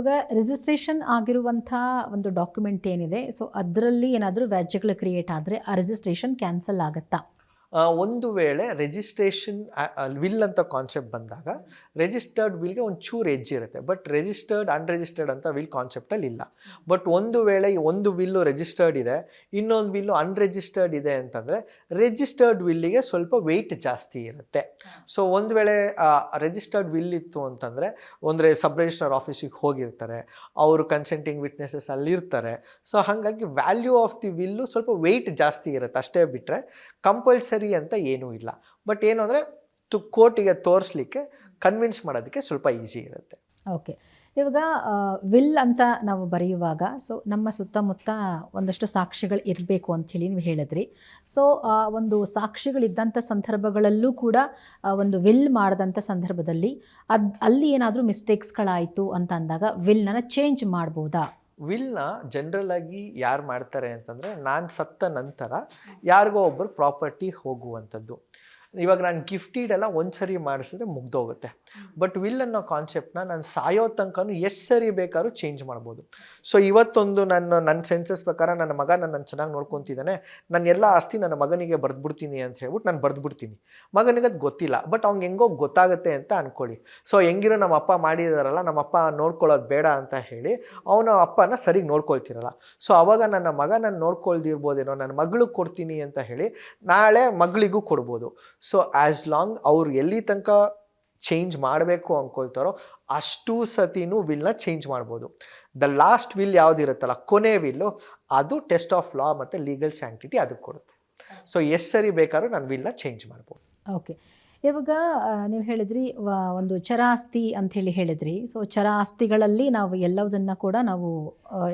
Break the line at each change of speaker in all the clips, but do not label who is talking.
ಇವಾಗ ರಿಜಿಸ್ಟ್ರೇಷನ್ ಆಗಿರುವಂಥ ಒಂದು ಡಾಕ್ಯುಮೆಂಟ್ ಏನಿದೆ ಸೊ ಅದರಲ್ಲಿ ಏನಾದರೂ ವ್ಯಾಜ್ಯಗಳು ಕ್ರಿಯೇಟ್ ಆದರೆ ಆ ರಿಜಿಸ್ಟ್ರೇಷನ್ ಕ್ಯಾನ್ಸಲ್ ಆಗುತ್ತಾ?
ಒಂದು ವೇಳೆ ರಿಜಿಸ್ಟ್ರೇಷನ್ ವಿಲ್ ಅಂತ ಕಾನ್ಸೆಪ್ಟ್ ಬಂದಾಗ ರಿಜಿಸ್ಟರ್ಡ್ ವಿಲ್ಗೆ ಒಂದು ಚೂರು ಎಜ್ಜಿ ಇರುತ್ತೆ. ಬಟ್ ರಿಜಿಸ್ಟರ್ಡ್ ಅನ್ರಿಜಿಸ್ಟರ್ಡ್ ಅಂತ ವಿಲ್ ಕಾನ್ಸೆಪ್ಟಲ್ಲಿ ಇಲ್ಲ. ಬಟ್ ಒಂದು ವೇಳೆ ಒಂದು ವಿಲ್ಲು ರಿಜಿಸ್ಟರ್ಡ್ ಇದೆ, ಇನ್ನೊಂದು ವಿಲ್ಲು ಅನ್ರಿಜಿಸ್ಟರ್ಡ್ ಇದೆ ಅಂತಂದರೆ ರಿಜಿಸ್ಟರ್ಡ್ ವಿಲ್ಲಿಗೆ ಸ್ವಲ್ಪ ವೆಯ್ಟ್ ಜಾಸ್ತಿ ಇರುತ್ತೆ. ಸೊ ಒಂದು ವೇಳೆ ರಿಜಿಸ್ಟರ್ಡ್ ವಿಲ್ ಇತ್ತು ಅಂತಂದರೆ ಒಂದು ಸಬ್ ರಿಜಿಸ್ಟರ್ ಆಫೀಸಿಗೆ ಹೋಗಿರ್ತಾರೆ, ಅವರು ಕನ್ಸೆಂಟಿಂಗ್ ವಿಟ್ನೆಸಸ್ ಅಲ್ಲಿರ್ತಾರೆ ಸೊ ಹಾಗಾಗಿ ವ್ಯಾಲ್ಯೂ ಆಫ್ ದಿ ವಿಲ್ಲು ಸ್ವಲ್ಪ ವೆಯ್ಟ್ ಜಾಸ್ತಿ ಇರುತ್ತೆ. ಅಷ್ಟೇ ಬಿಟ್ಟರೆ ಕಂಪಲ್ಸರಿ ಅಂತ ಏನೂ ಇಲ್ಲ. ಬಟ್ ಏನು ಅಂದರೆ, ತು, ಕೋರ್ಟಿಗೆ ತೋರಿಸ್ಲಿಕ್ಕೆ ಕನ್ವಿನ್ಸ್ ಮಾಡೋದಕ್ಕೆ ಸ್ವಲ್ಪ ಈಸಿ ಇರುತ್ತೆ.
ಓಕೆ ಇವಾಗ ವಿಲ್ ಅಂತ ನಾವು ಬರೆಯುವಾಗ ಸೊ ನಮ್ಮ ಸುತ್ತಮುತ್ತ ಒಂದಷ್ಟು ಸಾಕ್ಷಿಗಳು ಇರಬೇಕು ಅಂಥೇಳಿ ನೀವು ಹೇಳಿದ್ರಿ. ಸೊ ಒಂದು ಸಾಕ್ಷಿಗಳಿದ್ದಂಥ ಸಂದರ್ಭಗಳಲ್ಲೂ ಕೂಡ ಒಂದು ವಿಲ್ ಮಾಡಿದಂಥ ಸಂದರ್ಭದಲ್ಲಿ, ಅದು, ಅಲ್ಲಿ ಏನಾದರೂ ಮಿಸ್ಟೇಕ್ಸ್ಗಳಾಯಿತು ಅಂತ ಅಂದಾಗ ವಿಲ್ನ ಚೇಂಜ್ ಮಾಡ್ಬೋದಾ?
ವಿಲ್ನ ಜನರಲ್ ಆಗಿ ಯಾರು ಮಾಡ್ತಾರೆ ಅಂತಂದರೆ ನಾನು ಸತ್ತ ನಂತರ ಯಾರಿಗೋ ಒಬ್ಬರು ಪ್ರಾಪರ್ಟಿ ಹೋಗುವಂಥದ್ದು. ಇವಾಗ ನಾನು ಗಿಫ್ಟೀಡ್ ಎಲ್ಲ ಒಂದು ಸರಿ ಮಾಡಿಸಿದ್ರೆ ಮುಗ್ದೋಗುತ್ತೆ. ಬಟ್ ವಿಲ್ ಅನ್ನೋ ಕಾನ್ಸೆಪ್ಟ್ನ ನಾನು ಸಾಯೋ ತನಕನೂ ಎಷ್ಟು ಸರಿ ಬೇಕಾದ್ರೂ ಚೇಂಜ್ ಮಾಡ್ಬೋದು. ಸೊ ಇವತ್ತೊಂದು ನನ್ನ ನನ್ನ ಸೆನ್ಸಸ್ ಪ್ರಕಾರ ನನ್ನ ಮಗ ನನ್ನ ಚೆನ್ನಾಗಿ ನೋಡ್ಕೊತಿದ್ದಾನೆ. ನಾನು ಎಲ್ಲ ಆಸ್ತಿ ನನ್ನ ಮಗನಿಗೆ ಬರೆದ್ಬಿಡ್ತೀನಿ ಅಂತ ಹೇಳ್ಬಿಟ್ಟು ನಾನು ಬರೆದ್ಬಿಡ್ತೀನಿ. ಮಗನಿಗೆ ಅದು ಗೊತ್ತಿಲ್ಲ. ಬಟ್ ಅವ್ನಿಗೆ ಹೆಂಗೋ ಗೊತ್ತಾಗುತ್ತೆ ಅಂತ ಅಂದ್ಕೊಳ್ಳಿ ಸೊ ಹೆಂಗಿರೋ ನಮ್ಮ ಅಪ್ಪ ಮಾಡಿದಾರಲ್ಲ ನಮ್ಮ ಅಪ್ಪ ನೋಡ್ಕೊಳ್ಳೋದು ಬೇಡ ಅಂತ ಹೇಳಿ ಅವನ ಅಪ್ಪನ ಸರಿಗೆ ನೋಡ್ಕೊಳ್ತಿರಲ್ಲ. ಸೊ ಅವಾಗ ನನ್ನ ಮಗ ನಾನು ನೋಡ್ಕೊಳ್ದಿರ್ಬೋದೇನೋ ನನ್ನ ಮಗಳಿಗೆ ಕೊಡ್ತೀನಿ ಅಂತ ಹೇಳಿ ನಾಳೆ ಮಗಳಿಗೂ ಕೊಡ್ಬೋದು. ಸೊ ಆ್ಯಸ್ ಲಾಂಗ್ ಅವ್ರು ಎಲ್ಲಿ ತನಕ ಚೇಂಜ್ ಮಾಡಬೇಕು ಅಂದ್ಕೊಳ್ತಾರೋ ಅಷ್ಟು ಸತಿನೂ ವಿಲ್ನ ಚೇಂಜ್ ಮಾಡ್ಬೋದು. ದ ಲಾಸ್ಟ್ ವಿಲ್ ಯಾವುದಿರುತ್ತಲ್ಲ ಕೊನೆ ವಿಲ್ಲು ಅದು ಟೆಸ್ಟ್ ಆಫ್ ಲಾ ಮತ್ತು ಲೀಗಲ್ ಸ್ಯಾಂಕ್ಟಿಟಿ ಅದಕ್ಕೆ ಕೊಡುತ್ತೆ. ಸೊ ಎಷ್ಟು ಸರಿ ಬೇಕಾದ್ರೂ ನಾನು ವಿಲ್ನ ಚೇಂಜ್ ಮಾಡ್ಬೋದು.
ಓಕೆ ಇವಾಗ ನೀವು ಹೇಳಿದ್ರಿ ಒಂದು ಚರಾಸ್ತಿ ಅಂತ ಅಂಥೇಳಿ ಹೇಳಿದ್ರಿ. ಸೊ ಚರಾಸ್ತಿಗಳಲ್ಲಿ ನಾವು ಎಲ್ಲವುದನ್ನು ಕೂಡ ನಾವು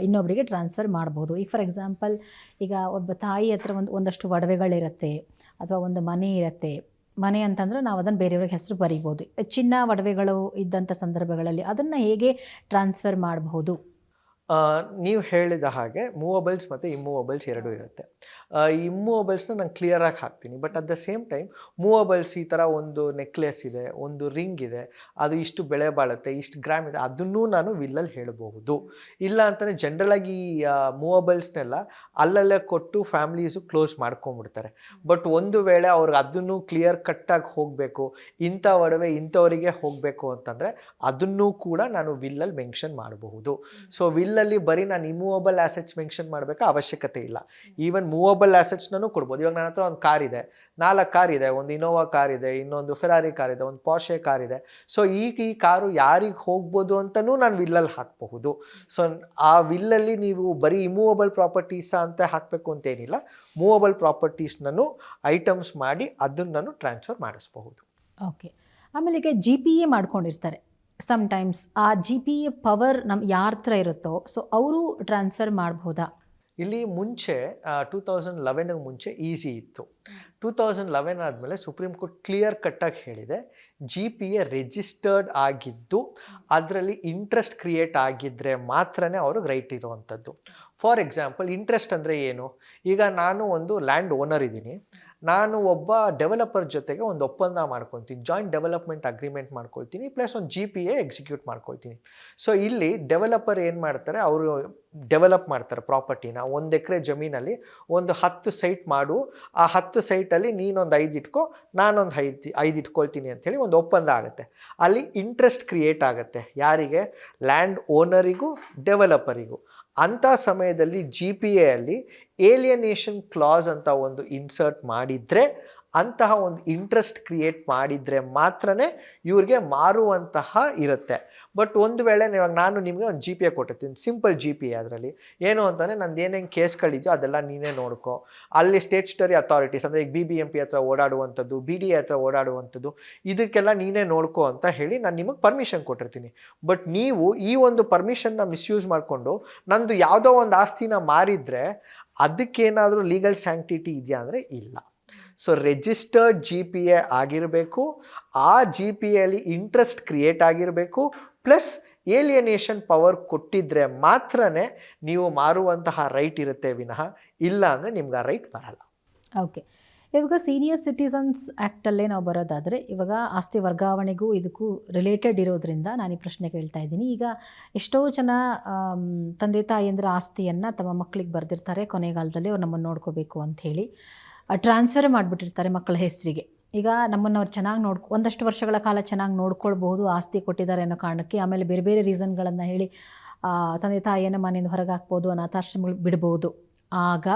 ಇನ್ನೊಬ್ಬರಿಗೆ ಟ್ರಾನ್ಸ್ಫರ್ ಮಾಡ್ಬೋದು. ಈಗ ಫಾರ್ ಎಕ್ಸಾಂಪಲ್ ಈಗ ಒಬ್ಬ ತಾಯಿ ಹತ್ರ ಒಂದು, ಒಂದಷ್ಟು ಒಡವೆಗಳಿರುತ್ತೆ, ಅಥವಾ ಒಂದು ಮನೆ ಇರುತ್ತೆ. ಮನೆ ಅಂತಂದ್ರೆ ನಾವು ಅದನ್ನು ಬೇರೆಯವ್ರಿಗೆ ಹೆಸರು ಬರಿಬೋದು. ಚಿನ್ನ ಒಡವೆಗಳು ಇದ್ದಂಥ ಸಂದರ್ಭಗಳಲ್ಲಿ ಅದನ್ನು ಹೇಗೆ ಟ್ರಾನ್ಸ್ಫರ್ ಮಾಡಬಹುದು
ನೀವು ಹೇಳಿದ ಹಾಗೆ ಮೂವಬಲ್ಸ್ ಮತ್ತು ಇಮ್ಮೂವಬಲ್ಸ್ ಎರಡೂ ಇರುತ್ತೆ. ಈ ಮೂವಬಲ್ಸ್ನ ನಾನು ಕ್ಲಿಯರಾಗಿ ಹಾಕ್ತೀನಿ. But at the same time movables ಈ ಥರ ಒಂದು ನೆಕ್ಲೆಸ್ ಇದೆ, ಒಂದು ರಿಂಗ್ ಇದೆ, ಅದು ಇಷ್ಟು ಬೆಳೆ ಬಾಳುತ್ತೆ, ಇಷ್ಟು ಗ್ರಾಮ್ ಇದೆ, ಅದನ್ನೂ ನಾನು ವಿಲ್ಲಲ್ಲಿ ಹೇಳಬಹುದು. ಇಲ್ಲ ಅಂತಲೇ ಜನರಲಾಗಿ ಈ ಮೂವಬಲ್ಸ್ನೆಲ್ಲ ಅಲ್ಲಲ್ಲೇ ಕೊಟ್ಟು ಫ್ಯಾಮಿಲೀಸು ಕ್ಲೋಸ್ ಮಾಡ್ಕೊಂಬಿಡ್ತಾರೆ. ಬಟ್ ಒಂದು ವೇಳೆ ಅವ್ರಿಗೆ ಅದನ್ನು ಕ್ಲಿಯರ್ ಕಟ್ಟಾಗಿ ಹೋಗಬೇಕು, ಇಂಥ ಒಡವೆ ಇಂಥವರಿಗೆ ಹೋಗಬೇಕು ಅಂತಂದರೆ ಅದನ್ನೂ ಕೂಡ ನಾನು ವಿಲ್ಲಲ್ಲಿ ಮೆನ್ಷನ್ ಮಾಡಬಹುದು. ಸೊ ವಿಲ್ಲಲ್ಲಿ ಬರೀ ನಾನು ಇಮೂವಬಲ್ ಆಸೆಟ್ಸ್ ಮೆನ್ಷನ್ ಮಾಡಬೇಕಾ ಅವಶ್ಯಕತೆ ಇಲ್ಲ. ಈವನ್ ಮೂವಬಲ್ ಆಸೆಟ್ಸ್ನೂ ಕೊಡ್ಬೋದು. ಇವಾಗ ನನ್ನ ಹತ್ರ ಒಂದು ಕಾರ್ ಇದೆ. ನಾಲ್ಕು ಕಾರ್ ಇದೆ. ಒಂದು ಇನೋವಾ ಕಾರ್ ಇದೆ, ಇನ್ನೊಂದು ಫೆರಾರಿ ಕಾರ್ ಇದೆ, ಒಂದು ಪಾಶೆ ಕಾರ್ ಇದೆ. ಸೊ ಈಗ ಈ ಕಾರು ಯಾರಿಗೆ ಹೋಗ್ಬೋದು ಅಂತಲೂ ನಾನು ವಿಲ್ಲಲ್ಲಿ ಹಾಕಬಹುದು. ಸೊ ಆ ವಿಲ್ಲಲ್ಲಿ ನೀವು ಬರೀ ಇಮೂವಬಲ್ ಪ್ರಾಪರ್ಟೀಸ ಅಂತ ಹಾಕಬೇಕು ಅಂತೇನಿಲ್ಲ. ಮೂವಬಲ್ ಪ್ರಾಪರ್ಟೀಸ್ನೂ ಐಟಮ್ಸ್ ಮಾಡಿ ಅದನ್ನು ನಾನು ಟ್ರಾನ್ಸ್ಫರ್ ಮಾಡಿಸ್ಬಹುದು.
ಓಕೆ ಆಮೇಲೆ ಈಗ ಜಿ ಪಿ ಎ ಮಾಡ್ಕೊಂಡಿರ್ತಾರೆ. ಸಮ್ಟೈಮ್ಸ್ ಆ ಜಿ ಪಿ ಎ ಪವರ್ ನಮ್ಮ ಯಾರ ಹತ್ರ ಇರುತ್ತೋ ಸೊ ಅವರು ಟ್ರಾನ್ಸ್ಫರ್ ಮಾಡ್ಬೋದಾ?
ಇಲ್ಲಿ ಮುಂಚೆ ಟೂ ತೌಸಂಡ್ ಲೆವೆನ್ಗೆ ಮುಂಚೆ ಈಸಿ ಇತ್ತು. ಟೂ ತೌಸಂಡ್ ಲೆವೆನ್ ಆದಮೇಲೆ ಸುಪ್ರೀಂ ಕೋರ್ಟ್ ಕ್ಲಿಯರ್ ಕಟ್ಟಾಗಿ ಹೇಳಿದೆ. ಜಿ ಪಿ ಎ ರಿಜಿಸ್ಟರ್ಡ್ ಆಗಿದ್ದು ಅದರಲ್ಲಿ ಇಂಟ್ರೆಸ್ಟ್ ಕ್ರಿಯೇಟ್ ಆಗಿದ್ದರೆ ಮಾತ್ರನೇ ಅವ್ರಿಗೆ ರೈಟ್ ಇರುವಂಥದ್ದು. ಫಾರ್ ಎಕ್ಸಾಂಪಲ್ ಇಂಟ್ರೆಸ್ಟ್ ಅಂದರೆ ಏನು? ಈಗ ನಾನು ಒಂದು ಲ್ಯಾಂಡ್ ಓನರ್ ಇದ್ದೀನಿ. ನಾನು ಒಬ್ಬ ಡೆವಲಪರ್ ಜೊತೆಗೆ ಒಂದು ಒಪ್ಪಂದ ಮಾಡ್ಕೊಳ್ತೀನಿ ಜಾಯಿಂಟ್ ಡೆವಲಪ್ಮೆಂಟ್ ಅಗ್ರಿಮೆಂಟ್ ಮಾಡ್ಕೊಳ್ತೀನಿ ಪ್ಲಸ್ ಒಂದು ಜಿ ಪಿ ಎ ಎಕ್ಸಿಕ್ಯೂಟ್ ಮಾಡ್ಕೊಳ್ತೀನಿ. ಸೊ ಇಲ್ಲಿ ಡೆವಲಪರ್ ಏನು ಮಾಡ್ತಾರೆ, ಅವರು ಡೆವಲಪ್ ಮಾಡ್ತಾರೆ ಪ್ರಾಪರ್ಟಿನ ಒಂದು ಎಕರೆ ಜಮೀನಲ್ಲಿ ಒಂದು ಹತ್ತು ಸೈಟ್ ಮಾಡು, ಆ ಹತ್ತು ಸೈಟಲ್ಲಿ ನೀನೊಂದು ಐದು ಇಟ್ಕೊ, ನಾನೊಂದು ಐದು ಐದು ಇಟ್ಕೊಳ್ತೀನಿ ಅಂಥೇಳಿ ಒಂದು ಒಪ್ಪಂದ ಆಗುತ್ತೆ. ಅಲ್ಲಿ ಇಂಟ್ರೆಸ್ಟ್ ಕ್ರಿಯೇಟ್ ಆಗುತ್ತೆ. ಯಾರಿಗೆ? ಲ್ಯಾಂಡ್ ಓನರಿಗೂ ಡೆವಲಪರಿಗೂ ಅಂಥ ಸಮಯದಲ್ಲಿ ಜಿ ಪಿ ಎಲ್ಲಿ ಏಲಿಯನೇಷನ್ ಕ್ಲಾಸ್ ಅಂತ ಒಂದು ಇನ್ಸರ್ಟ್ ಮಾಡಿದರೆ ಅಂತಹ ಒಂದು ಇಂಟ್ರೆಸ್ಟ್ ಕ್ರಿಯೇಟ್ ಮಾಡಿದರೆ ಮಾತ್ರನೇ ಇವ್ರಿಗೆ ಮಾರುವಂತಹ ಇರುತ್ತೆ. ಬಟ್ ಒಂದು ವೇಳೆ ಇವಾಗ ನಾನು ನಿಮಗೆ ಒಂದು ಜಿ ಪಿ ಎ ಕೊಟ್ಟಿರ್ತೀನಿ. ಸಿಂಪಲ್ ಜಿ ಪಿ ಎ ಅದರಲ್ಲಿ. ಏನು ಅಂತಂದರೆ ನಂದು ಏನೇನು ಕೇಸ್ಗಳಿದೆಯೋ ಅದೆಲ್ಲ ನೀನೇ ನೋಡ್ಕೊ. ಅಲ್ಲಿ ಸ್ಟೇಚ್ಯುಟರಿ ಅಥಾರಿಟೀಸ್ ಅಂದರೆ ಈಗ ಬಿ ಬಿ ಎಂ ಪಿ ಹತ್ರ ಓಡಾಡುವಂಥದ್ದು ಬಿ ಡಿ ಎ ಹತ್ರ ಓಡಾಡುವಂಥದ್ದು, ಇದಕ್ಕೆಲ್ಲ ನೀನೇ ನೋಡ್ಕೊ ಅಂತ ಹೇಳಿ ನಾನು ನಿಮಗೆ ಪರ್ಮಿಷನ್ ಕೊಟ್ಟಿರ್ತೀನಿ. ಬಟ್ ನೀವು ಈ ಒಂದು ಪರ್ಮಿಷನ್ನ ಮಿಸ್ಯೂಸ್ ಮಾಡಿಕೊಂಡು ನಂದು ಯಾವುದೋ ಒಂದು ಆಸ್ತಿನ ಮಾರಿದರೆ ಅದಕ್ಕೇನಾದರೂ ಲೀಗಲ್ ಸ್ಯಾಂಕ್ಟಿಟಿ ಇದೆಯಾ ಅಂದರೆ ಇಲ್ಲ. So registered G P A ಆಗಿರಬೇಕು, ಆ ಜಿ ಪಿ ಎಲ್ಲಿ ಇಂಟ್ರೆಸ್ಟ್ ಕ್ರಿಯೇಟ್ ಆಗಿರಬೇಕು ಪ್ಲಸ್ ಏಲಿಯನೇಷನ್ ಪವರ್ ಕೊಟ್ಟಿದ್ರೆ ಮಾತ್ರನೇ ನೀವು ಮಾರುವಂತಹ ರೈಟ್ ಇರುತ್ತೆ ವಿನಃ. ಇಲ್ಲ ಅಂದರೆ ನಿಮ್ಗೆ ಆ ರೈಟ್ ಬರಲ್ಲ.
ಓಕೆ ಇವಾಗ ಸೀನಿಯರ್ ಸಿಟಿಸನ್ಸ್ ಆ್ಯಕ್ಟಲ್ಲೇ ನಾವು ಬರೋದಾದರೆ, ಇವಾಗ ಆಸ್ತಿ ವರ್ಗಾವಣೆಗೂ ಇದಕ್ಕೂ ರಿಲೇಟೆಡ್ ಇರೋದ್ರಿಂದ ನಾನು ಈ ಪ್ರಶ್ನೆ ಕೇಳ್ತಾ ಇದ್ದೀನಿ. ಈಗ ಎಷ್ಟೋ ಜನ ತಂದೆ ತಾಯಿಯಂದ್ರ ಆಸ್ತಿಯನ್ನು ತಮ್ಮ ಮಕ್ಕಳಿಗೆ ಬರೆದಿರ್ತಾರೆ, ಕೊನೆಗಾಲದಲ್ಲಿ ಅವ್ರು ನಮ್ಮನ್ನು ನೋಡ್ಕೋಬೇಕು ಅಂಥೇಳಿ ಟ್ರಾನ್ಸ್ಫರ್ ಮಾಡಿಬಿಟ್ಟಿರ್ತಾರೆ ಮಕ್ಕಳ ಹೆಸರಿಗೆ. ಈಗ ನಮ್ಮನ್ನು ಅವ್ರು ಚೆನ್ನಾಗಿ ನೋಡ್ಕೊ, ಒಂದಷ್ಟು ವರ್ಷಗಳ ಕಾಲ ಚೆನ್ನಾಗಿ ನೋಡ್ಕೊಳ್ಬಹುದು, ಆಸ್ತಿ ಕೊಟ್ಟಿದ್ದಾರೆ ಅನ್ನೋ ಕಾರಣಕ್ಕೆ, ಆಮೇಲೆ ಬೇರೆ ಬೇರೆ ರೀಸನ್ಗಳನ್ನು ಹೇಳಿ ತಂದೆ ತಾಯಿಯನ್ನು ಮನೆಯಿಂದ ಹೊರಗೆ ಹಾಕ್ಬೋದು, ಅನಾಥಾಶ್ರಮಗಳು ಬಿಡ್ಬೋದು. ಆಗ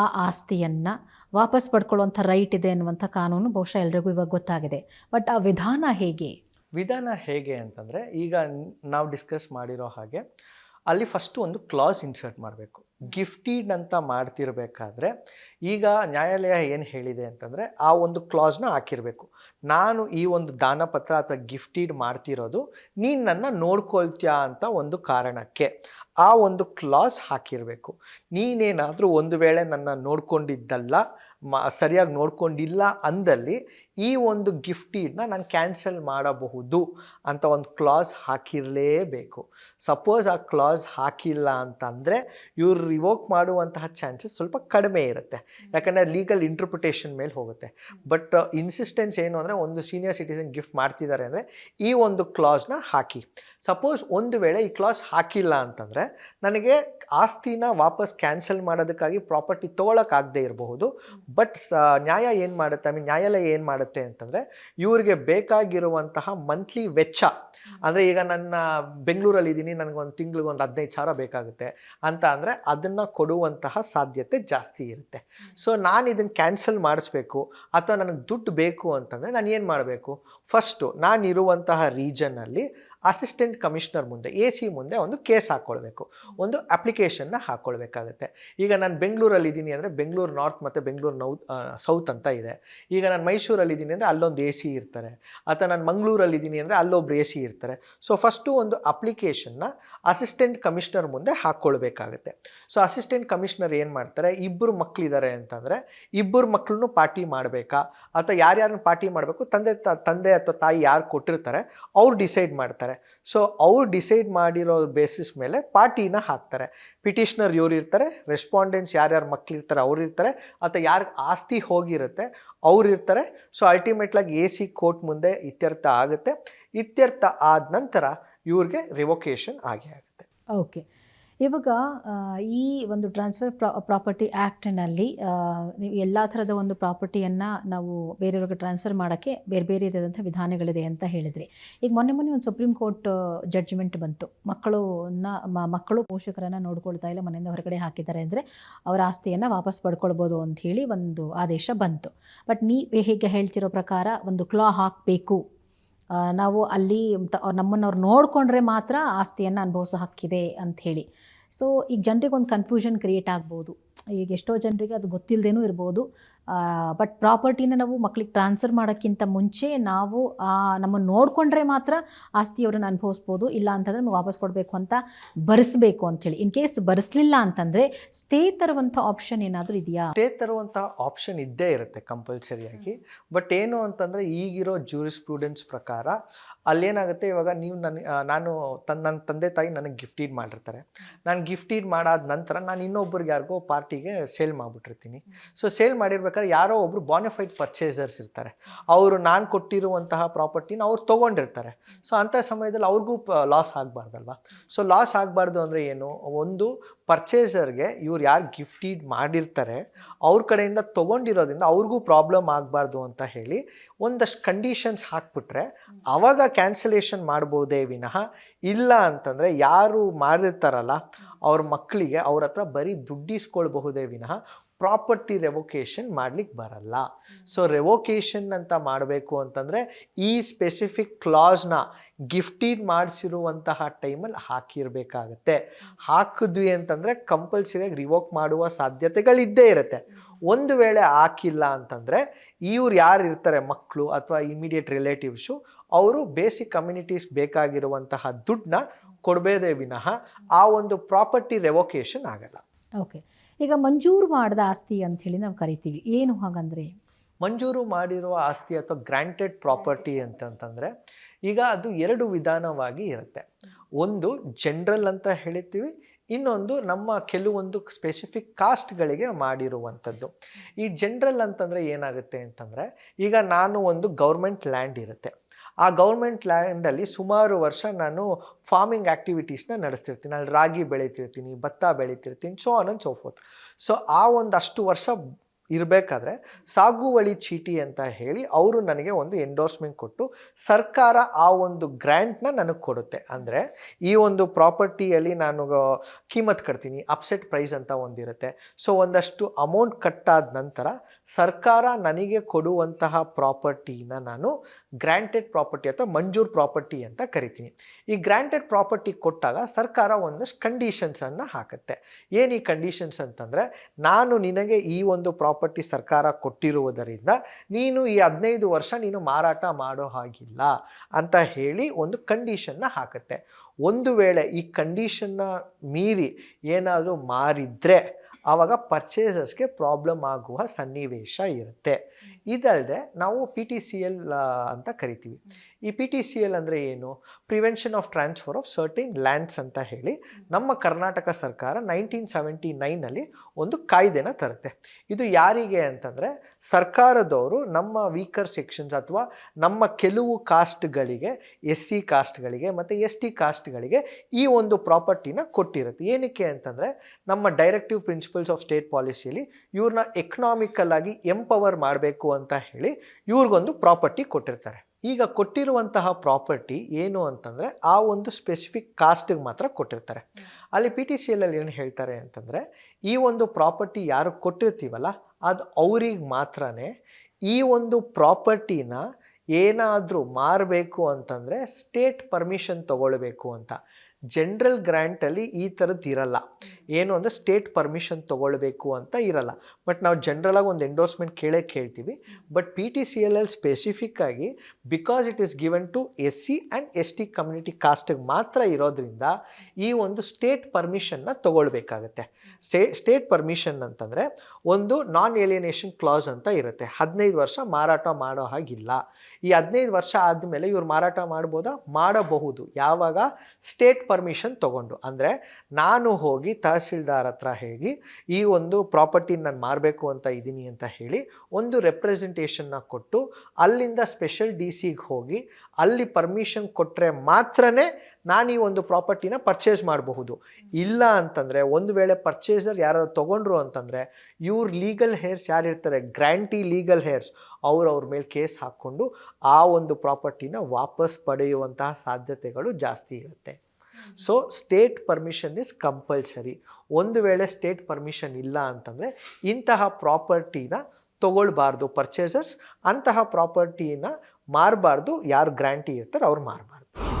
ಆ ಆಸ್ತಿಯನ್ನು ವಾಪಸ್ ಪಡ್ಕೊಳ್ಳುವಂಥ ರೈಟ್ ಇದೆ ಅನ್ನುವಂಥ ಕಾನೂನು ಬಹುಶಃ ಎಲ್ರಿಗೂ ಇವಾಗ ಗೊತ್ತಾಗಿದೆ. ಬಟ್ ಆ ವಿಧಾನ ಹೇಗೆ?
ವಿಧಾನ ಹೇಗೆ ಅಂತಂದರೆ, ಈಗ ನಾವು ಡಿಸ್ಕಸ್ ಮಾಡಿರೋ ಹಾಗೆ ಅಲ್ಲಿ ಫಸ್ಟು ಒಂದು ಕ್ಲಾಸ್ ಇನ್ಸರ್ಟ್ ಮಾಡಬೇಕು. ಗಿಫ್ಟೀಡ್ ಅಂತ ಮಾಡ್ತಿರಬೇಕಾದ್ರೆ ಈಗ ನ್ಯಾಯಾಲಯ ಏನು ಹೇಳಿದೆ ಅಂತಂದರೆ ಆ ಒಂದು ಕ್ಲಾಸ್ನ ಹಾಕಿರಬೇಕು. ನಾನು ಈ ಒಂದು ದಾನಪತ್ರ ಅಥವಾ ಗಿಫ್ಟೀಡ್ ಮಾಡ್ತಿರೋದು, ನೀನು ನನ್ನ ನೋಡ್ಕೊಳ್ತೀಯಾ ಅಂತ ಒಂದು ಕಾರಣಕ್ಕೆ ಆ ಒಂದು ಕ್ಲಾಸ್ ಹಾಕಿರಬೇಕು. ನೀನೇನಾದರೂ ಒಂದು ವೇಳೆ ನನ್ನ ನೋಡ್ಕೊಂಡಿದ್ದಲ್ಲ, ಮ, ಸರಿಯಾಗಿ ನೋಡ್ಕೊಂಡಿಲ್ಲ ಅಂದಲ್ಲಿ ಈ ಒಂದು ಗಿಫ್ಟೀಡ್ನ ನಾನು ಕ್ಯಾನ್ಸಲ್ ಮಾಡಬಹುದು ಅಂತ ಒಂದು ಕ್ಲಾಸ್ ಹಾಕಿರಲೇಬೇಕು. ಸಪೋಸ್ ಆ ಕ್ಲಾಸ್ ಹಾಕಿಲ್ಲ ಅಂತಂದರೆ ಇವ್ರು ರಿವೋಕ್ ಮಾಡುವಂತಹ ಚಾನ್ಸಸ್ ಸ್ವಲ್ಪ ಕಡಿಮೆ ಇರುತ್ತೆ. ಯಾಕಂದರೆ ಲೀಗಲ್ ಇಂಟರ್ಪ್ರಿಟೇಷನ್ ಮೇಲೆ ಹೋಗುತ್ತೆ. ಬಟ್ ಇನ್ಸಿಸ್ಟೆನ್ಸ್ ಏನು ಅಂದರೆ ಒಂದು ಸೀನಿಯರ್ ಸಿಟಿಸನ್ ಗಿಫ್ಟ್ ಮಾಡ್ತಿದ್ದಾರೆ ಅಂದರೆ ಈ ಒಂದು ಕ್ಲಾಸ್ನ ಹಾಕಿ. ಸಪೋಸ್ ಒಂದು ವೇಳೆ ಈ ಕ್ಲಾಸ್ ಹಾಕಿಲ್ಲ ಅಂತಂದರೆ ನನಗೆ ಆಸ್ತಿನ ವಾಪಸ್ ಕ್ಯಾನ್ಸಲ್ ಮಾಡೋದಕ್ಕಾಗಿ ಪ್ರಾಪರ್ಟಿ ತೊಗೊಳಕ್ಕಾಗದೇ ಇರಬಹುದು. ಬಟ್ ನ್ಯಾಯ ಏನು ಮಾಡುತ್ತೆ? ಐ ಮೀನ್ ನ್ಯಾಯಾಲಯ ಏನು ಮಾಡುತ್ತೆ? ಅಂತಂದರೆ ಇವ್ರಿಗೆ ಬೇಕಾಗಿರುವಂತಹ ಮಂತ್ಲಿ ವೆಚ್ಚ. ಅಂದರೆ ಈಗ ನನ್ನ ಬೆಂಗಳೂರಲ್ಲಿ ಇದ್ದೀನಿ ನನಗೊಂದು ತಿಂಗಳಿಗೆ ಒಂದು ಹದಿನೈದು ಸಾವಿರ ಬೇಕಾಗುತ್ತೆ ಅಂತ ಅಂದರೆ ಅದನ್ನು ಕೊಡುವಂತಹ ಸಾಧ್ಯತೆ ಜಾಸ್ತಿ ಇರುತ್ತೆ. ಸೊ ನಾನು ಇದನ್ನು ಕ್ಯಾನ್ಸಲ್ ಮಾಡಿಸ್ಬೇಕು ಅಥವಾ ನನಗೆ ದುಡ್ಡು ಬೇಕು ಅಂತಂದರೆ ನಾನು ಏನು ಮಾಡಬೇಕು? ಫಸ್ಟು ನಾನಿರುವಂತಹ ರೀಜನಲ್ಲಿ ಅಸಿಸ್ಟೆಂಟ್ ಕಮಿಷನರ್ ಮುಂದೆ ಎ ಸಿ ಮುಂದೆ ಒಂದು ಕೇಸ್ ಹಾಕ್ಕೊಳ್ಬೇಕು ಒಂದು ಅಪ್ಲಿಕೇಶನ್ನ ಹಾಕ್ಕೊಳ್ಬೇಕಾಗುತ್ತೆ ಈಗ ನಾನು ಬೆಂಗಳೂರಲ್ಲಿ ಇದ್ದೀನಿ ಅಂದರೆ ಬೆಂಗಳೂರು ನಾರ್ತ್ ಮತ್ತು ಬೆಂಗಳೂರು ನೌ ಸೌತ್ ಅಂತ ಇದೆ. ಈಗ ನಾನು ಮೈಸೂರಲ್ಲಿ ಇದ್ದೀನಿ ಅಂದರೆ ಅಲ್ಲೊಂದು ಎ ಸಿ ಇರ್ತಾರೆ. ಅಥವಾ ನಾನು ಮಂಗಳೂರಲ್ಲಿ ಇದ್ದೀನಿ ಅಂದರೆ ಅಲ್ಲೊಬ್ರು ಎ ಸಿ ಇರ್ತಾರೆ. ಸೊ ಫಸ್ಟು ಒಂದು ಅಪ್ಲಿಕೇಶನ್ನ ಅಸಿಸ್ಟೆಂಟ್ ಕಮಿಷನರ್ ಮುಂದೆ ಹಾಕ್ಕೊಳ್ಬೇಕಾಗುತ್ತೆ ಸೊ ಅಸಿಸ್ಟೆಂಟ್ ಕಮಿಷನರ್ ಏನು ಮಾಡ್ತಾರೆ? ಇಬ್ಬರು ಮಕ್ಕಳಿದ್ದಾರೆ ಅಂತಂದರೆ, ಇಬ್ಬರು ಮಕ್ಕಳನ್ನು ಪಾರ್ಟಿ ಮಾಡಬೇಕಾ? ಅಥವಾ ಯಾರ್ಯಾರನ್ನ ಪಾರ್ಟಿ ಮಾಡಬೇಕು? ತಂದೆ ತಂದೆ ಅಥವಾ ತಾಯಿ ಯಾರು ಕೊಟ್ಟಿರ್ತಾರೆ, ಅವ್ರು ಡಿಸೈಡ್ ಮಾಡ್ತಾರೆ. ಸೊ ಅವ್ರು ಡಿಸೈಡ್ ಮಾಡಿರೋ ಬೇಸಿಸ್ ಮೇಲೆ ಪಾರ್ಟಿನ ಹಾಕ್ತಾರೆ. ಪಿಟಿಷನರ್ ಇವ್ರು ಇರ್ತಾರೆ ರೆಸ್ಪಾಂಡೆಂಟ್ಸ್ ಯಾರ್ಯಾರು ಮಕ್ಕಳಿರ್ತಾರೆ ಅವ್ರು ಇರ್ತಾರೆ ಅಥವಾ ಯಾರು ಆಸ್ತಿ ಹೋಗಿರುತ್ತೆ ಅವ್ರು ಇರ್ತಾರೆ ಸೊ ಅಲ್ಟಿಮೇಟ್ಲಾಗಿ ಎ ಸಿ ಕೋರ್ಟ್ ಮುಂದೆ ಇತ್ಯರ್ಥ ಆಗುತ್ತೆ. ಇತ್ಯರ್ಥ ಆದ ನಂತರ ಇವ್ರಿಗೆ ರಿವೊಕೇಶನ್ ಆಗೇ ಆಗುತ್ತೆ.
ಓಕೆ ಇವಾಗ ಈ ಒಂದು ಟ್ರಾನ್ಸ್ಫರ್ ಪ್ರಾಪರ್ಟಿ ಆ್ಯಕ್ಟ್ನಲ್ಲಿ ಎಲ್ಲ ಥರದ ಒಂದು ಪ್ರಾಪರ್ಟಿಯನ್ನು ನಾವು ಬೇರೆಯವ್ರಿಗೆ ಟ್ರಾನ್ಸ್ಫರ್ ಮಾಡೋಕ್ಕೆ ಬೇರೆ ಬೇರೆ ರೀತಿಯಾದಂಥ ವಿಧಾನಗಳಿದೆ ಅಂತ ಹೇಳಿದ್ರಿ. ಈಗ ಮೊನ್ನೆ ಮೊನ್ನೆ ಒಂದು ಸುಪ್ರೀಂ ಕೋರ್ಟ್ ಜಡ್ಜ್ಮೆಂಟ್ ಬಂತು. ಮಕ್ಕಳನ್ನ ಮಕ್ಕಳು ಪೋಷಕರನ್ನು ನೋಡ್ಕೊಳ್ತಾ ಇಲ್ಲ, ಮನೆಯಿಂದ ಹೊರಗಡೆ ಹಾಕಿದ್ದಾರೆ ಅಂದರೆ ಅವರ ಆಸ್ತಿಯನ್ನು ವಾಪಸ್ ಪಡ್ಕೊಳ್ಬೋದು ಹೇಳಿ ಒಂದು ಆದೇಶ ಬಂತು. ಬಟ್ ನೀವು ಹೇಗೆ ಹೇಳ್ತಿರೋ ಪ್ರಕಾರ ಒಂದು ಕ್ಲಾ ಹಾಕಬೇಕು ನಾವು ಅಲ್ಲಿ ನಮ್ಮನ್ನು ಅವ್ರು ನೋಡಿಕೊಂಡ್ರೆ ಮಾತ್ರ ಆಸ್ತಿಯನ್ನು ಅನುಭವಿಸೋ ಹಕ್ಕಿದೆ ಅಂಥೇಳಿ. ಸೊ ಈಗ ಜನರಿಗೆ ಒಂದು ಕನ್ಫ್ಯೂಷನ್ ಕ್ರಿಯೇಟ್ ಆಗ್ಬೋದು. ಈಗ ಎಷ್ಟೋ ಜನರಿಗೆ ಅದು ಗೊತ್ತಿಲ್ಲದೇನೂ ಇರ್ಬೋದು. ಬಟ್ ಪ್ರಾಪರ್ಟಿನ ನಾವು ಮಕ್ಕಳಿಗೆ ಟ್ರಾನ್ಸ್ಫರ್ ಮಾಡೋಕ್ಕಿಂತ ಮುಂಚೆ ನಾವು ನಮ್ಮನ್ನು ನೋಡಿಕೊಂಡ್ರೆ ಮಾತ್ರ ಆಸ್ತಿಯವ್ರನ್ನ ಅನುಭವಿಸ್ಬೋದು ಇಲ್ಲ ಅಂತಂದರೆ ನಾವು ವಾಪಸ್ ಕೊಡಬೇಕು ಅಂತ ಬರೆಸ್ಬೇಕು ಅಂಥೇಳಿ. ಇನ್ ಕೇಸ್ ಬರೆಸಲಿಲ್ಲ ಅಂತಂದರೆ ಸ್ಟೇ ತರುವಂಥ ಆಪ್ಷನ್ ಏನಾದರೂ ಇದೆಯಾ?
ಸ್ಟೇ ತರುವಂಥ ಆಪ್ಷನ್ ಇದ್ದೇ ಇರುತ್ತೆ ಕಂಪಲ್ಸರಿಯಾಗಿ. ಬಟ್ ಏನು ಅಂತಂದರೆ ಈಗಿರೋ ಜೂರಿಸ್ಪ್ರೂಡೆನ್ಸ್ ಪ್ರಕಾರ ಅಲ್ಲೇನಾಗುತ್ತೆ ಇವಾಗ ನೀವು ನನ್ನ ನಾನು ತನ್ನ ನನ್ನ ತಂದೆ ತಾಯಿ ನನಗೆ ಗಿಫ್ಟೀಡ್ ಮಾಡಿರ್ತಾರೆ. ನಾನು ಗಿಫ್ಟೀಡ್ ಮಾಡಾದ ನಂತರ ನಾನು ಇನ್ನೊಬ್ಬರಿಗೆ ಯಾರಿಗೋ ಪಾರ್ಟಿಗೆ ಸೇಲ್ ಮಾಡಿಬಿಟ್ಟಿರ್ತೀನಿ. ಸೊ ಸೇಲ್ ಮಾಡಿರ್ಬೇಕಾದ್ರೆ ಯಾರೋ ಒಬ್ರು ಬಾನಿಫೈಡ್ ಪರ್ಚೇಸರ್ಸ್ ಇರ್ತಾರೆ. ಅವರು ನಾನು ಕೊಟ್ಟಿರುವಂತಹ ಪ್ರಾಪರ್ಟಿನ ಅವ್ರು ತೊಗೊಂಡಿರ್ತಾರೆ. ಸೊ ಅಂಥ ಸಮಯದಲ್ಲಿ ಅವ್ರಿಗೂ ಲಾಸ್ ಆಗಬಾರ್ದಲ್ವಾ? ಸೊ ಲಾಸ್ ಆಗಬಾರ್ದು ಅಂದರೆ ಏನು? ಒಂದು ಪರ್ಚೇಸರ್ಗೆ ಇವ್ರು ಯಾರು ಗಿಫ್ಟೀಡ್ ಮಾಡಿರ್ತಾರೆ ಅವ್ರ ಕಡೆಯಿಂದ ತೊಗೊಂಡಿರೋದ್ರಿಂದ ಅವ್ರಿಗೂ ಪ್ರಾಬ್ಲಮ್ ಆಗಬಾರ್ದು ಅಂತ ಹೇಳಿ ಒಂದಷ್ಟು ಕಂಡೀಷನ್ಸ್ ಹಾಕ್ಬಿಟ್ರೆ ಆವಾಗ ಕ್ಯಾನ್ಸಲೇಷನ್ ಮಾಡ್ಬೋದೇ ವಿನಃ ಇಲ್ಲ ಅಂತಂದರೆ ಯಾರು ಮಾಡಿರ್ತಾರಲ್ಲ ಅವ್ರ ಮಕ್ಕಳಿಗೆ ಅವ್ರ ಹತ್ರ ಬರೀ ದುಡ್ಡಿಸ್ಕೊಳ್ಬಹುದೇ ವಿನಃ ಪ್ರಾಪರ್ಟಿ ರೆವೊಕೇಶನ್ ಮಾಡಲಿಕ್ಕೆ ಬರಲ್ಲ. ಸೊ ರೆವೊಕೇಶನ್ ಅಂತ ಮಾಡಬೇಕು ಅಂತಂದರೆ ಈ ಸ್ಪೆಸಿಫಿಕ್ ಕ್ಲಾಸ್ನ ಗಿಫ್ಟೀಡ್ ಮಾಡಿಸಿರುವಂತಹ ಟೈಮಲ್ಲಿ ಹಾಕಿರಬೇಕಾಗತ್ತೆ. ಹಾಕಿದ್ವಿ ಅಂತಂದರೆ ಕಂಪಲ್ಸರಿಯಾಗಿ ರಿವೋಕ್ ಮಾಡುವ ಸಾಧ್ಯತೆಗಳಿದ್ದೇ ಇರುತ್ತೆ. ಒಂದು ವೇಳೆ ಹಾಕಿಲ್ಲ ಅಂತಂದರೆ ಇವ್ರು ಯಾರು ಇರ್ತಾರೆ? ಮಕ್ಕಳು ಅಥವಾ ಇಮಿಡಿಯೇಟ್ ರಿಲೇಟಿವ್ಸು ಅವರು ಬೇಸಿಕ್ ಕಮ್ಯುನಿಟೀಸ್ ಬೇಕಾಗಿರುವಂತಹ ದುಡ್ಡನ್ನ ಕೊಡಬೇದೇ ವಿನಃ ಆ ಒಂದು ಪ್ರಾಪರ್ಟಿ ರೆವೊಕೇಶನ್ ಆಗಲ್ಲ.
ಓಕೆ ಈಗ ಮಂಜೂರು ಮಾಡಿದ ಆಸ್ತಿ ಅಂತ ಹೇಳಿ ನಾವು ಕರಿತೀವಿ. ಏನು ಹಾಗಂದರೆ?
ಮಂಜೂರು ಮಾಡಿರುವ ಆಸ್ತಿ ಅಥವಾ ಗ್ರಾಂಟೆಡ್ ಪ್ರಾಪರ್ಟಿ ಅಂತಂತಂದರೆ ಈಗ ಅದು ಎರಡು ವಿಧಾನವಾಗಿ ಇರುತ್ತೆ. ಒಂದು ಜನರಲ್ ಅಂತ ಹೇಳ್ತೀವಿ ಇನ್ನೊಂದು ನಮ್ಮ ಕೆಲವೊಂದು ಸ್ಪೆಸಿಫಿಕ್ ಕಾಸ್ಟ್ಗಳಿಗೆ ಮಾಡಿರುವಂಥದ್ದು. ಈ ಜನರಲ್ ಅಂತಂದರೆ ಏನಾಗುತ್ತೆ ಅಂತಂದರೆ ಈಗ ನಾನು ಒಂದು ಗೌರ್ಮೆಂಟ್ ಲ್ಯಾಂಡ್ ಇರುತ್ತೆ. ಆ ಗೌರ್ಮೆಂಟ್ ಲ್ಯಾಂಡಲ್ಲಿ ಸುಮಾರು ವರ್ಷ ನಾನು ಫಾರ್ಮಿಂಗ್ ಆ್ಯಕ್ಟಿವಿಟೀಸ್ನ ನಡೆಸ್ತಿರ್ತೀನಿ. ಅಲ್ಲಿ ರಾಗಿ ಬೆಳೀತಿರ್ತೀನಿ, ಭತ್ತ ಬೆಳೀತಿರ್ತೀನಿ so on and so forth so ಆ ಒಂದಷ್ಟು ವರ್ಷ ಇರಬೇಕಾದ್ರೆ ಸಾಗುವಳಿ ಚೀಟಿ ಅಂತ ಹೇಳಿ ಅವರು ನನಗೆ ಒಂದು ಎಂಡೋರ್ಸ್ಮೆಂಟ್ ಕೊಟ್ಟು ಸರ್ಕಾರ ಆ ಒಂದು ಗ್ರ್ಯಾಂಟ್ನ ನನಗೆ ಕೊಡುತ್ತೆ. ಅಂದರೆ ಈ ಒಂದು ಪ್ರಾಪರ್ಟಿಯಲ್ಲಿ ನಾನು ಕೀಮತ್ ಕಟ್ತೀನಿ ಅಪ್ಸೆಟ್ ಪ್ರೈಸ್ ಅಂತ ಒಂದಿರುತ್ತೆ ಸೊ ಒಂದಷ್ಟು ಅಮೌಂಟ್ ಕಟ್ಟಾದ ನಂತರ ಸರ್ಕಾರ ನನಗೆ ಕೊಡುವಂತಹ ಪ್ರಾಪರ್ಟಿನ ನಾನು ಗ್ರ್ಯಾಂಟೆಡ್ ಪ್ರಾಪರ್ಟಿ ಅಥವಾ ಮಂಜೂರ್ ಪ್ರಾಪರ್ಟಿ ಅಂತ ಕರಿತೀನಿ. ಈ ಗ್ರ್ಯಾಂಟೆಡ್ ಪ್ರಾಪರ್ಟಿ ಕೊಟ್ಟಾಗ ಸರ್ಕಾರ ಒಂದಷ್ಟು ಕಂಡೀಷನ್ಸನ್ನು ಹಾಕುತ್ತೆ. ಏನು ಈ ಕಂಡೀಷನ್ಸ್ ಅಂತಂದರೆ ನಾನು ನಿನಗೆ ಈ ಒಂದು ಪ್ರಾಪರ್ಟಿ ಸರ್ಕಾರ ಕೊಟ್ಟಿರುವುದರಿಂದ ನೀನು ಈ ಹದಿನೈದು ವರ್ಷ ನೀನು ಮಾರಾಟ ಮಾಡೋ ಹಾಗಿಲ್ಲ ಅಂತ ಹೇಳಿ ಒಂದು ಕಂಡೀಷನ್ನ ಹಾಕುತ್ತೆ. ಒಂದು ವೇಳೆ ಈ ಕಂಡೀಷನ್ನ ಮೀರಿ ಏನಾದರೂ ಮಾರಿದರೆ ಆವಾಗ ಪರ್ಚೇಸಸ್ಗೆ ಪ್ರಾಬ್ಲಮ್ ಆಗುವ ಸನ್ನಿವೇಶ ಇರುತ್ತೆ. ಇದಲ್ಲದೆ ನಾವು ಪಿ ಟಿ ಸಿ ಎಲ್ ಅಂತ ಕರಿತೀವಿ. ಈ ಪಿ ಟಿ ಸಿ ಎಲ್ ಅಂದರೆ ಏನು? Prevention of transfer of certain lands ಅಂತ ಹೇಳಿ ನಮ್ಮ ಕರ್ನಾಟಕ ಸರ್ಕಾರ ನೈನ್ಟೀನ್ ಸೆವೆಂಟಿ ನೈನಲ್ಲಿ ಒಂದು ಕಾಯ್ದೆನ ತರುತ್ತೆ. ಇದು ಯಾರಿಗೆ ಅಂತಂದರೆ ಸರ್ಕಾರದವರು ನಮ್ಮ ವೀಕರ್ ಸೆಕ್ಷನ್ಸ್ ಅಥವಾ ನಮ್ಮ ಕೆಲವು ಕಾಸ್ಟ್ಗಳಿಗೆ ಎಸ್ ಸಿ ಕಾಸ್ಟ್ಗಳಿಗೆ ಮತ್ತು ಎಸ್ ಟಿ ಕಾಸ್ಟ್ಗಳಿಗೆ ಈ ಒಂದು ಪ್ರಾಪರ್ಟಿನ ಕೊಟ್ಟಿರುತ್ತೆ. ಏನಕ್ಕೆ ಅಂತಂದರೆ ನಮ್ಮ ಡೈರೆಕ್ಟಿವ್ ಪ್ರಿನ್ಸಿಪಲ್ಸ್ ಆಫ್ ಸ್ಟೇಟ್ ಪಾಲಿಸಿಯಲ್ಲಿ ಇವ್ರನ್ನ ಎಕನಾಮಿಕಲ್ ಆಗಿ ಎಂಪವರ್ ಮಾಡಬೇಕು ಅಂತ ಹೇಳಿ ಇವ್ರಿಗೊಂದು ಪ್ರಾಪರ್ಟಿ ಕೊಟ್ಟಿರ್ತಾರೆ. ಈಗ ಕೊಟ್ಟಿರುವಂತಹ ಪ್ರಾಪರ್ಟಿ ಏನು ಅಂತಂದರೆ ಆ ಒಂದು ಸ್ಪೆಸಿಫಿಕ್ ಕಾಸ್ಟಿಗೆ ಮಾತ್ರ ಕೊಟ್ಟಿರ್ತಾರೆ. ಅಲ್ಲಿ ಪಿ ಟಿ ಸಿ ಎಲ್ಲಲ್ಲಿ ಏನು ಹೇಳ್ತಾರೆ ಅಂತಂದರೆ ಈ ಒಂದು ಪ್ರಾಪರ್ಟಿ ಯಾರು ಕೊಟ್ಟಿರ್ತೀವಲ್ಲ ಅದು ಅವ್ರಿಗೆ ಮಾತ್ರನೇ ಈ ಒಂದು ಪ್ರಾಪರ್ಟಿನ ಏನಾದರೂ ಮಾರಬೇಕು ಅಂತಂದರೆ ಸ್ಟೇಟ್ ಪರ್ಮಿಷನ್ ತಗೊಳ್ಬೇಕು ಅಂತ. ಜನರಲ್ ಗ್ರ್ಯಾಂಟಲ್ಲಿ ಈ ಥರದ್ದು ಇರಲ್ಲ. ಏನು ಅಂದರೆ ಸ್ಟೇಟ್ ಪರ್ಮಿಷನ್ ತೊಗೊಳ್ಬೇಕು ಅಂತ ಇರಲ್ಲ. ಬಟ್ ನಾವು ಜನ್ರಲಾಗಿ ಒಂದು ಎಂಡೋರ್ಸ್ಮೆಂಟ್ ಕೇಳೇ ಕೇಳ್ತೀವಿ. But P T C L L specific ಆಗಿ because it is given to S C and S T community ಕಾಸ್ಟಿಗೆ ಮಾತ್ರ ಇರೋದ್ರಿಂದ ಈ ಒಂದು ಸ್ಟೇಟ್ ಪರ್ಮಿಷನ್ನ ತೊಗೊಳ್ಬೇಕಾಗತ್ತೆ. ಸ್ಟೇ, ಸ್ಟೇಟ್ ಪರ್ಮಿಷನ್ ಅಂತಂದರೆ ಒಂದು ನಾನ್ ಏಲಿಯನೇಷನ್ ಕ್ಲಾಸ್ ಅಂತ ಇರುತ್ತೆ. ಹದಿನೈದು ವರ್ಷ ಮಾರಾಟ ಮಾಡೋ ಹಾಗಿಲ್ಲ. ಈ ಹದಿನೈದು ವರ್ಷ ಆದಮೇಲೆ ಇವ್ರು ಮಾರಾಟ ಮಾಡ್ಬೋದಾ? ಮಾಡಬಹುದು. ಯಾವಾಗ? ಸ್ಟೇಟ್ ಪರ್ಮಿಷನ್ ತಗೊಂಡು. ಅಂದರೆ ನಾನು ಹೋಗಿ ತಹಸೀಲ್ದಾರ್ ಹತ್ರ ಹೇಳಿ, ಈ ಒಂದು ಪ್ರಾಪರ್ಟಿ ನಾನು ಮಾರಬೇಕು ಅಂತ ಇದ್ದೀನಿ ಅಂತ ಹೇಳಿ ಒಂದು ರೆಪ್ರೆಸೆಂಟೇಷನ್ನ ಕೊಟ್ಟು ಅಲ್ಲಿಂದ ಸ್ಪೆಷಲ್ ಡಿ ಸಿಗೆ ಹೋಗಿ ಅಲ್ಲಿ ಪರ್ಮಿಷನ್ ಕೊಟ್ಟರೆ ಮಾತ್ರನೇ ನಾನು ಈ ಒಂದು ಪ್ರಾಪರ್ಟಿನ ಪರ್ಚೇಸ್ ಮಾಡಬಹುದು. ಇಲ್ಲ ಅಂತಂದರೆ, ಒಂದು ವೇಳೆ ಪರ್ಚೇಸರ್ ಯಾರು ತೊಗೊಂಡ್ರು ಅಂತಂದರೆ, ಇವ್ರ ಲೀಗಲ್ ಹೇರ್ಸ್ ಯಾರಿರ್ತಾರೆ? Grantee legal heirs. ಅವರು ಅವ್ರ ಮೇಲೆ ಕೇಸ್ ಹಾಕ್ಕೊಂಡು ಆ ಒಂದು ಪ್ರಾಪರ್ಟಿನ ವಾಪಸ್ ಪಡೆಯುವಂತಹ ಸಾಧ್ಯತೆಗಳು ಜಾಸ್ತಿ ಇರುತ್ತೆ. So, state permission is compulsory. ಒಂದು ವೇಳೆ ಸ್ಟೇಟ್ ಪರ್ಮಿಷನ್ ಇಲ್ಲ ಅಂತಂದರೆ, ಇಂತಹ ಪ್ರಾಪರ್ಟಿನ ತಗೊಳ್ಬಾರ್ದು ಪರ್ಚೇಸರ್ಸ್. ಅಂತಹ ಪ್ರಾಪರ್ಟಿನ ಮಾರಬಾರ್ದು. ಯಾರು ಗ್ರ್ಯಾಂಟಿ ಇರ್ತಾರೆ ಅವ್ರು ಮಾರಬಾರ್ದು.